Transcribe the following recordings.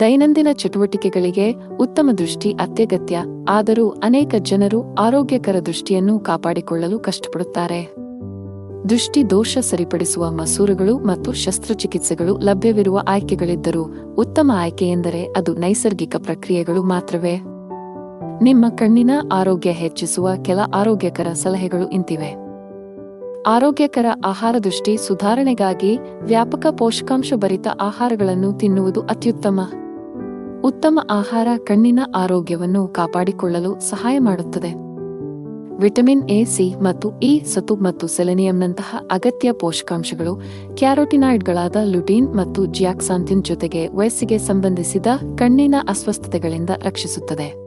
ದೈನಂದಿನ ಚಟುವಟಿಕೆಗಳಿಗೆ ಉತ್ತಮ ದೃಷ್ಟಿ ಅತ್ಯಗತ್ಯ. ಆದರೂ ಅನೇಕ ಜನರು ಆರೋಗ್ಯಕರ ದೃಷ್ಟಿಯನ್ನು ಕಾಪಾಡಿಕೊಳ್ಳಲು ಕಷ್ಟಪಡುತ್ತಾರೆ. ದೃಷ್ಟಿ ದೋಷ ಸರಿಪಡಿಸುವ ಮಸೂರಗಳು ಮತ್ತು ಶಸ್ತ್ರಚಿಕಿತ್ಸೆಗಳು ಲಭ್ಯವಿರುವ ಆಯ್ಕೆಗಳಿದ್ದರೂ ಉತ್ತಮ ಆಯ್ಕೆಯೆಂದರೆ ಅದು ನೈಸರ್ಗಿಕ ಪ್ರಕ್ರಿಯೆಗಳು ಮಾತ್ರವೇ. ನಿಮ್ಮ ಕಣ್ಣಿನ ಆರೋಗ್ಯ ಹೆಚ್ಚಿಸುವ ಕೆಲ ಆರೋಗ್ಯಕರ ಸಲಹೆಗಳು ಇಂತಿವೆ. ಆರೋಗ್ಯಕರ ಆಹಾರ ದೃಷ್ಟಿ ಸುಧಾರಣೆಗಾಗಿ ವ್ಯಾಪಕ ಪೋಷಕಾಂಶಭರಿತ ಆಹಾರಗಳನ್ನು ತಿನ್ನುವುದು ಅತ್ಯುತ್ತಮ. ಉತ್ತಮ ಆಹಾರ ಕಣ್ಣಿನ ಆರೋಗ್ಯವನ್ನು ಕಾಪಾಡಿಕೊಳ್ಳಲು ಸಹಾಯ ಮಾಡುತ್ತದೆ. ವಿಟಮಿನ್ ಎ, ಸಿ ಮತ್ತು ಇ ಸತು ಮತ್ತು ಸೆಲೆನಿಯಂನಂತಹ ಅಗತ್ಯ ಪೋಷಕಾಂಶಗಳು ಕ್ಯಾರೋಟಿನಾಯ್ಡ್ಗಳಾದ ಲುಟೀನ್ ಮತ್ತು ಜಿಯಾಕ್ಸಾಂಥಿನ್ ಜೊತೆಗೆ ವಯಸ್ಸಿಗೆ ಸಂಬಂಧಿಸಿದ ಕಣ್ಣಿನ ಅಸ್ವಸ್ಥತೆಗಳಿಂದ ರಕ್ಷಿಸುತ್ತದೆ.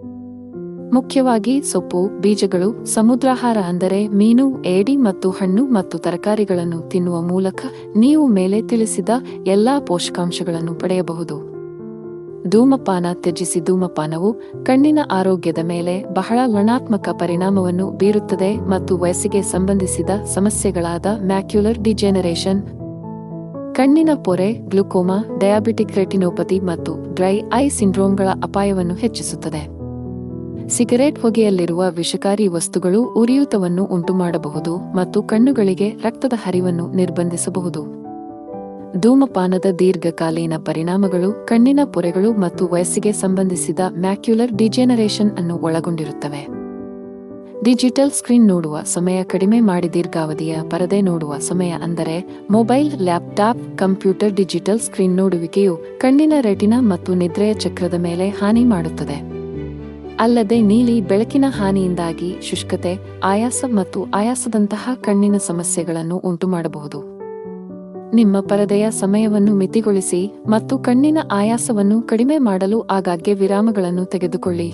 ಮುಖ್ಯವಾಗಿ ಸೊಪ್ಪು, ಬೀಜಗಳು, ಸಮುದ್ರಾಹಾರ ಅಂದರೆ ಮೀನು, ಏಡಿ ಮತ್ತು ಹಣ್ಣು ಮತ್ತು ತರಕಾರಿಗಳನ್ನು ತಿನ್ನುವ ಮೂಲಕ ನೀವು ಮೇಲೆ ತಿಳಿಸಿದ ಎಲ್ಲಾ ಪೋಷಕಾಂಶಗಳನ್ನು ಪಡೆಯಬಹುದು. ಧೂಮಪಾನ ತ್ಯಜಿಸಿ ಧೂಮಪಾನವು ಕಣ್ಣಿನ ಆರೋಗ್ಯದ ಮೇಲೆ ಬಹಳ ಋಣಾತ್ಮಕ ಪರಿಣಾಮವನ್ನು ಬೀರುತ್ತದೆ ಮತ್ತು ವಯಸ್ಸಿಗೆ ಸಂಬಂಧಿಸಿದ ಸಮಸ್ಯೆಗಳಾದ ಮ್ಯಾಕ್ಯುಲರ್ ಡಿಜೆನರೇಷನ್, ಕಣ್ಣಿನ ಪೊರೆ, ಗ್ಲುಕೋಮಾ, ಡಯಾಬಿಟಿಕ್ ರೆಟಿನೋಪತಿ ಮತ್ತು ಡ್ರೈ ಐ ಸಿಂಡ್ರೋಮ್ಗಳ ಅಪಾಯವನ್ನು ಹೆಚ್ಚಿಸುತ್ತದೆ. ಸಿಗರೇಟ್ ಹೊಗೆಯಲ್ಲಿರುವ ವಿಷಕಾರಿ ವಸ್ತುಗಳು ಉರಿಯೂತವನ್ನು ಉಂಟುಮಾಡಬಹುದು ಮತ್ತು ಕಣ್ಣುಗಳಿಗೆ ರಕ್ತದ ಹರಿವನ್ನು ನಿರ್ಬಂಧಿಸಬಹುದು. ಧೂಮಪಾನದ ದೀರ್ಘಕಾಲೀನ ಪರಿಣಾಮಗಳು, ಕಣ್ಣಿನ ಪೊರೆಗಳು ಮತ್ತು ವಯಸ್ಸಿಗೆ ಸಂಬಂಧಿಸಿದ ಮ್ಯಾಕ್ಯುಲರ್ ಡಿಜೆನರೇಷನ್ ಅನ್ನು ಒಳಗೊಂಡಿರುತ್ತವೆ. ಡಿಜಿಟಲ್ ಸ್ಕ್ರೀನ್ ನೋಡುವ ಸಮಯ ಕಡಿಮೆ ಮಾಡಿ ದೀರ್ಘಾವಧಿಯ ಪರದೆ ನೋಡುವ ಸಮಯ ಅಂದರೆ mobile, laptop, computer digital screen ನೋಡುವಿಕೆಯು ಕಣ್ಣಿನ ರೆಟಿನಾ ಮತ್ತು ನಿದ್ರೆಯ ಚಕ್ರದ ಮೇಲೆ ಹಾನಿ ಮಾಡುತ್ತದೆ. ಅಲ್ಲದೆ ನೀಲಿ, ಬೆಳಕಿನ ಹಾನಿಯಿಂದಾಗಿ ಶುಷ್ಕತೆ, ಆಯಾಸ ಮತ್ತು ಆಯಾಸದಂತಹ ಕಣ್ಣಿನ ಸಮಸ್ಯೆಗಳನ್ನು ಉಂಟುಮಾಡಬಹುದು. ನಿಮ್ಮ ಪರದೆಯ ಸಮಯವನ್ನು ಮಿತಿಗೊಳಿಸಿ ಮತ್ತು ಕಣ್ಣಿನ ಆಯಾಸವನ್ನು ಕಡಿಮೆ ಮಾಡಲು ಆಗಾಗ್ಗೆ ವಿರಾಮಗಳನ್ನು ತೆಗೆದುಕೊಳ್ಳಿ.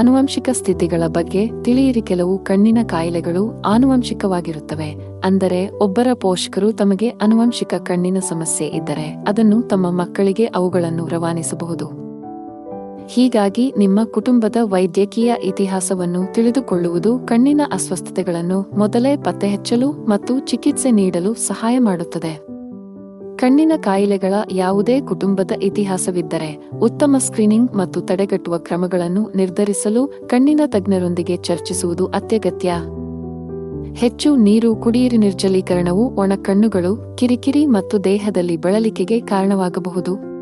ಆನುವಂಶಿಕ ಸ್ಥಿತಿಗಳ ಬಗ್ಗೆ ತಿಳಿಯಿರಿ. ಕೆಲವು ಕಣ್ಣಿನ ಕಾಯಿಲೆಗಳು ಆನುವಂಶಿಕವಾಗಿರುತ್ತವೆ, ಅಂದರೆ ಒಬ್ಬರ ಪೋಷಕರು ತಮಗೆ ಆನುವಂಶಿಕ ಕಣ್ಣಿನ ಸಮಸ್ಯೆ ಇದ್ದರೆ ಅದನ್ನು ತಮ್ಮ ಮಕ್ಕಳಿಗೆ ಅವುಗಳನ್ನು ರವಾನಿಸಬಹುದು. ಹೀಗಾಗಿ ನಿಮ್ಮ ಕುಟುಂಬದ ವೈದ್ಯಕೀಯ ಇತಿಹಾಸವನ್ನು ತಿಳಿದುಕೊಳ್ಳುವುದು ಕಣ್ಣಿನ ಅಸ್ವಸ್ಥತೆಗಳನ್ನು ಮೊದಲೇ ಪತ್ತೆಹಚ್ಚಲು ಮತ್ತು ಚಿಕಿತ್ಸೆ ನೀಡಲು ಸಹಾಯ ಮಾಡುತ್ತದೆ. ಕಣ್ಣಿನ ಕಾಯಿಲೆಗಳ ಯಾವುದೇ ಕುಟುಂಬದ ಇತಿಹಾಸವಿದ್ದರೆ ಉತ್ತಮ ಸ್ಕ್ರೀನಿಂಗ್ ಮತ್ತು ತಡೆಗಟ್ಟುವ ಕ್ರಮಗಳನ್ನು ನಿರ್ಧರಿಸಲು ಕಣ್ಣಿನ ತಜ್ಞರೊಂದಿಗೆ ಚರ್ಚಿಸುವುದು ಅತ್ಯಗತ್ಯ. ಹೆಚ್ಚು ನೀರು ಕುಡಿಯಿರಿ ನಿರ್ಜಲೀಕರಣವು ಒಣ ಕಣ್ಣುಗಳು, ಕಿರಿಕಿರಿ ಮತ್ತು ದೇಹದಲ್ಲಿ ಬಳಲಿಕೆಗೆ ಕಾರಣವಾಗಬಹುದು.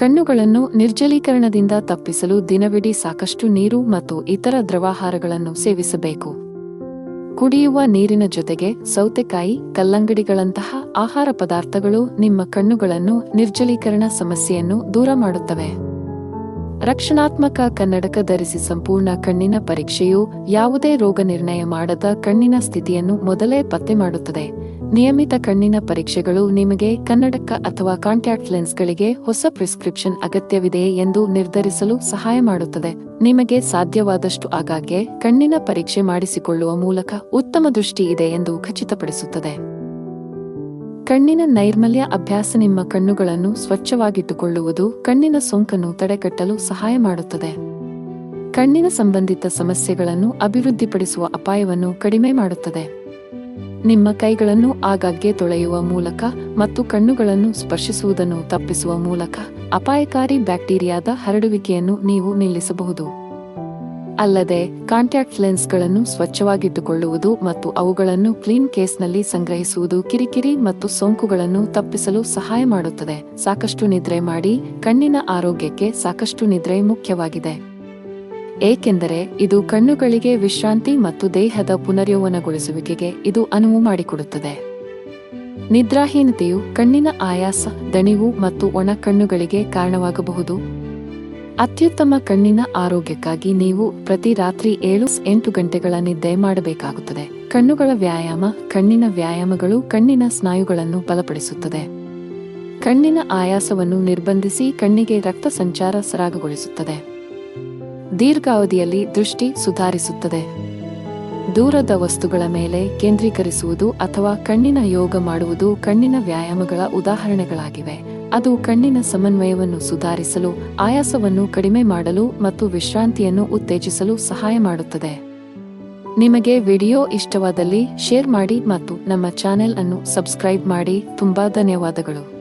ಕಣ್ಣುಗಳನ್ನು ನಿರ್ಜಲೀಕರಣದಿಂದ ತಪ್ಪಿಸಲು ದಿನವಿಡೀ ಸಾಕಷ್ಟು ನೀರು ಮತ್ತು ಇತರ ದ್ರವಾಹಾರಗಳನ್ನು ಸೇವಿಸಬೇಕು. ಕುಡಿಯುವ ನೀರಿನ ಜೊತೆಗೆ ಸೌತೆಕಾಯಿ, ಕಲ್ಲಂಗಡಿಗಳಂತಹ ಆಹಾರ ಪದಾರ್ಥಗಳು ನಿಮ್ಮ ಕಣ್ಣುಗಳನ್ನು ನಿರ್ಜಲೀಕರಣ ಸಮಸ್ಯೆಯನ್ನು ದೂರ ಮಾಡುತ್ತವೆ. ರಕ್ಷಣಾತ್ಮಕ ಕನ್ನಡಕ ಧರಿಸಿ ಸಂಪೂರ್ಣ ಕಣ್ಣಿನ ಪರೀಕ್ಷೆಯು ಯಾವುದೇ ರೋಗ ನಿರ್ಣಯ ಮಾಡದ ಕಣ್ಣಿನ ಸ್ಥಿತಿಯನ್ನು ಮೊದಲೇ ಪತ್ತೆ ಮಾಡುತ್ತದೆ. ನಿಯಮಿತ ಕಣ್ಣಿನ ಪರೀಕ್ಷೆಗಳು ನಿಮಗೆ ಕನ್ನಡಕ ಅಥವಾ ಕಾಂಟ್ಯಾಕ್ಟ್ ಲೆನ್ಸ್ಗಳಿಗೆ ಹೊಸ ಪ್ರಿಸ್ಕ್ರಿಪ್ಷನ್ ಅಗತ್ಯವಿದೆ ಎಂದು ನಿರ್ಧರಿಸಲು ಸಹಾಯ ಮಾಡುತ್ತದೆ. ನಿಮಗೆ ಸಾಧ್ಯವಾದಷ್ಟು ಆಗಾಗ್ಗೆ ಕಣ್ಣಿನ ಪರೀಕ್ಷೆ ಮಾಡಿಸಿಕೊಳ್ಳುವ ಮೂಲಕ ಉತ್ತಮ ದೃಷ್ಟಿ ಇದೆ ಎಂದು ಖಚಿತಪಡಿಸುತ್ತದೆ. ಕಣ್ಣಿನ ನೈರ್ಮಲ್ಯ ಅಭ್ಯಾಸ ನಿಮ್ಮ ಕಣ್ಣುಗಳನ್ನು ಸ್ವಚ್ಛವಾಗಿಟ್ಟುಕೊಳ್ಳುವುದು ಕಣ್ಣಿನ ಸೋಂಕನ್ನು ತಡೆಗಟ್ಟಲು ಸಹಾಯ ಮಾಡುತ್ತದೆ. ಕಣ್ಣಿನ ಸಂಬಂಧಿತ ಸಮಸ್ಯೆಗಳನ್ನು ಅಭಿವೃದ್ಧಿಪಡಿಸುವ ಅಪಾಯವನ್ನು ಕಡಿಮೆ ಮಾಡುತ್ತದೆ. ನಿಮ್ಮ ಕೈಗಳನ್ನು ಆಗಾಗ್ಗೆ ತೊಳೆಯುವ ಮೂಲಕ ಮತ್ತು ಕಣ್ಣುಗಳನ್ನು ಸ್ಪರ್ಶಿಸುವುದನ್ನು ತಪ್ಪಿಸುವ ಮೂಲಕ ಅಪಾಯಕಾರಿ ಬ್ಯಾಕ್ಟೀರಿಯಾದ ಹರಡುವಿಕೆಯನ್ನು ನೀವು ನಿಲ್ಲಿಸಬಹುದು. ಅಲ್ಲದೆ, ಕಾಂಟ್ಯಾಕ್ಟ್ ಲೆನ್ಸ್ಗಳನ್ನು ಸ್ವಚ್ಛವಾಗಿಟ್ಟುಕೊಳ್ಳುವುದು ಮತ್ತು ಅವುಗಳನ್ನು ಕ್ಲೀನ್ ಕೇಸ್ನಲ್ಲಿ ಸಂಗ್ರಹಿಸುವುದು ಕಿರಿಕಿರಿ ಮತ್ತು ಸೋಂಕುಗಳನ್ನು ತಪ್ಪಿಸಲು ಸಹಾಯ ಮಾಡುತ್ತದೆ. ಸಾಕಷ್ಟು ನಿದ್ರೆ ಮಾಡಿ, ಕಣ್ಣಿನ ಆರೋಗ್ಯಕ್ಕೆ ಸಾಕಷ್ಟು ನಿದ್ರೆ ಮುಖ್ಯವಾಗಿದೆ. ಏಕೆಂದರೆ ಇದು ಕಣ್ಣುಗಳಿಗೆ ವಿಶ್ರಾಂತಿ ಮತ್ತು ದೇಹದ ಪುನರ್ಯೌವನಗೊಳಿಸುವಿಕೆಗೆ ಇದು ಅನುವು ಮಾಡಿಕೊಡುತ್ತದೆ. ನಿದ್ರಾಹೀನತೆಯು ಕಣ್ಣಿನ ಆಯಾಸ, ದಣಿವು ಮತ್ತು ಒಣ ಕಣ್ಣುಗಳಿಗೆ ಕಾರಣವಾಗಬಹುದು. ಅತ್ಯುತ್ತಮ ಕಣ್ಣಿನ ಆರೋಗ್ಯಕ್ಕಾಗಿ ನೀವು ಪ್ರತಿ ರಾತ್ರಿ ಏಳು ಎಂಟು ಗಂಟೆಗಳ ನಿದ್ದೆ ಮಾಡಬೇಕಾಗುತ್ತದೆ. ಕಣ್ಣುಗಳ ವ್ಯಾಯಾಮ, ಕಣ್ಣಿನ ವ್ಯಾಯಾಮಗಳು ಕಣ್ಣಿನ ಸ್ನಾಯುಗಳನ್ನು ಬಲಪಡಿಸುತ್ತದೆ. ಕಣ್ಣಿನ ಆಯಾಸವನ್ನು ನಿರ್ಬಂಧಿಸಿ ಕಣ್ಣಿಗೆ ರಕ್ತ ಸಂಚಾರ ಸರಾಗಗೊಳಿಸುತ್ತದೆ. ದೀರ್ಘಾವಧಿಯಲ್ಲಿ ದೃಷ್ಟಿ ಸುಧಾರಿಸುತ್ತದೆ. ದೂರದ ವಸ್ತುಗಳ ಮೇಲೆ ಕೇಂದ್ರೀಕರಿಸುವುದು ಅಥವಾ ಕಣ್ಣಿನ ಯೋಗ ಮಾಡುವುದು ಕಣ್ಣಿನ ವ್ಯಾಯಾಮಗಳ ಉದಾಹರಣೆಗಳಾಗಿವೆ. ಅದು ಕಣ್ಣಿನ ಸಮನ್ವಯವನ್ನು ಸುಧಾರಿಸಲು, ಆಯಾಸವನ್ನು ಕಡಿಮೆ ಮಾಡಲು ಮತ್ತು ವಿಶ್ರಾಂತಿಯನ್ನು ಉತ್ತೇಜಿಸಲು ಸಹಾಯ ಮಾಡುತ್ತದೆ. ನಿಮಗೆ ವಿಡಿಯೋ ಇಷ್ಟವಾದಲ್ಲಿ ಶೇರ್ ಮಾಡಿ ಮತ್ತು ನಮ್ಮ ಚಾನೆಲ್ ಅನ್ನು ಸಬ್ಸ್ಕ್ರೈಬ್ ಮಾಡಿ. ತುಂಬಾ ಧನ್ಯವಾದಗಳು.